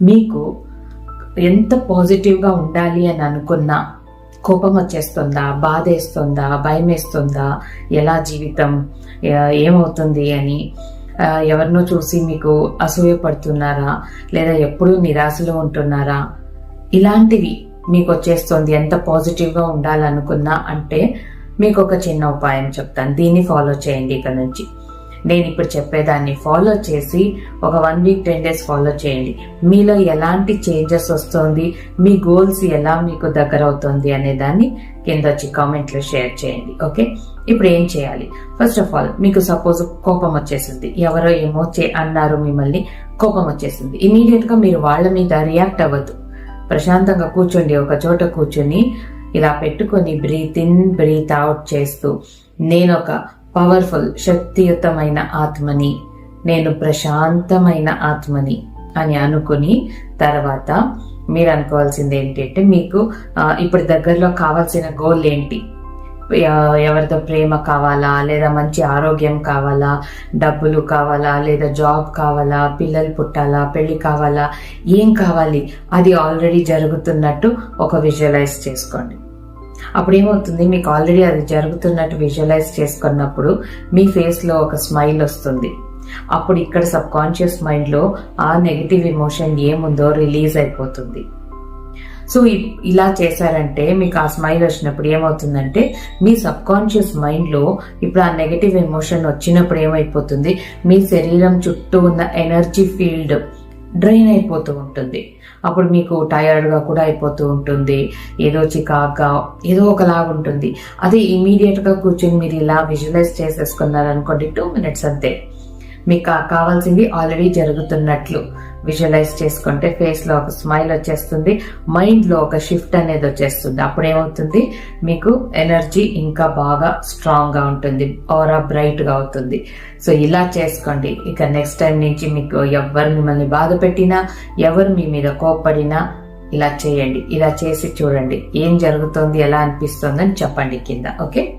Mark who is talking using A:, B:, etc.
A: మీకు ఎంత పాజిటివ్గా ఉండాలి అని అనుకున్నా కోపం వచ్చేస్తుందా బాధ వేస్తుందా భయం వేస్తుందా ఎలా జీవితం ఏమవుతుంది అని ఎవరినో చూసి మీకు అసూయ పడుతున్నారా లేదా ఎప్పుడూ నిరాశలో ఉంటున్నారా? ఇలాంటివి మీకు వచ్చేస్తుంది ఎంత పాజిటివ్గా ఉండాలనుకున్నా అంటే మీకు ఒక చిన్న ఉపాయం చెప్తాను. దీన్ని ఫాలో చేయండి ఇక్కడ నుంచి. నేను ఇప్పుడు చెప్పేదాన్ని ఫాలో చేసి ఒక one week ten days follow చేయండి. మీలో ఎలాంటి చేంజెస్ వస్తుంది? మీ గోల్స్ ఎలా మీకు దగ్గర అవుతుంది? అనే దాన్ని కింద వచ్చి కామెంట్లో షేర్ చేయండి. ఓకే ఇప్పుడు ఏం చేయాలి? ఫస్ట్ ఆఫ్ ఆల్ మీకు సపోజ్ కోపం వచ్చేసింది. ఎవరో ఏమో చే అన్నారు మిమ్మల్ని. కోపం వచ్చేసింది. ఇమీడియట్గా మీరు వాళ్ళ మీద రియాక్ట్ అవ్వద్దు. ప్రశాంతంగా కూర్చోండి. ఒక చోట కూర్చొని ఇలా పెట్టుకొని బ్రీత్ ఇన్ బ్రీత్ అవుట్ చేస్తూ. నేను ఒక పవర్ఫుల్ శక్తియుతమైన ఆత్మని. నేను ప్రశాంతమైన ఆత్మని అని అనుకుని తర్వాత మీరు అనుకోవాల్సింది ఏంటంటే మీకు ఇప్పుడు దగ్గరలో కావాల్సిన గోల్ ఏంటి? ఎవరితో ప్రేమ కావాలా? లేదా మంచి ఆరోగ్యం కావాలా? డబ్బులు కావాలా? లేదా జాబ్ కావాలా? పిల్లలు పుట్టాలా? పెళ్ళి కావాలా? ఏం కావాలి? అది ఆల్రెడీ జరుగుతున్నట్టు ఒక విజువలైజ్ చేసుకోండి. అప్పుడు ఏమవుతుంది మీకు ఆల్రెడీ అది జరుగుతున్నట్టు విజువలైజ్ చేసుకున్నప్పుడు మీ ఫేస్లో ఒక స్మైల్ వస్తుంది. అప్పుడు ఇక్కడ సబ్ కాన్షియస్ మైండ్లో ఆ నెగిటివ్ ఎమోషన్ ఏముందో రిలీజ్ అయిపోతుంది. సో ఇ- ఇలా చేశారంటే మీకు ఆ స్మైల్ వచ్చినప్పుడు ఏమవుతుందంటే మీ సబ్ కాన్షియస్ మైండ్లో ఇప్పుడు ఆ నెగటివ్ ఎమోషన్ వచ్చినప్పుడు ఏమైపోతుంది? మీ శరీరం చుట్టూ ఉన్న ఎనర్జీ ఫీల్డ్ డ్రైన్ అయిపోతూ ఉంటుంది. అప్పుడు మీకు టయర్డ్గా కూడా అయిపోతూ ఉంటుంది. ఏదో చికాగ్గా ఏదో ఒకలాగా ఉంటుంది. అదే ఇమీడియట్గా కూర్చొని మీరు ఇలా విజువలైజ్ చేసేసుకున్నారనుకోండి టూ మినిట్స్ అంతే. మీకు కావాల్సింది ఆల్రెడీ జరుగుతున్నట్లు. విజువలైజ్ చేసుకుంటే ఫేస్లో ఒక స్మైల్ వచ్చేస్తుంది మైండ్లో ఒక షిఫ్ట్ అనేది వచ్చేస్తుంది. అప్పుడు ఏమవుతుంది? మీకు ఎనర్జీ ఇంకా బాగా స్ట్రాంగ్గా ఉంటుంది ఆరా బ్రైట్గా అవుతుంది. సో ఇలా చేసుకోండి. ఇక నెక్స్ట్ టైం నుంచి మీకు ఎవరు మిమ్మల్ని బాధ పెట్టినా ఎవరు మీ మీద కోప్పడినా ఇలా చేయండి. ఇలా చేసి చూడండి. ఏం జరుగుతుంది ఎలా అనిపిస్తుంది అని చెప్పండి కింద. ఓకే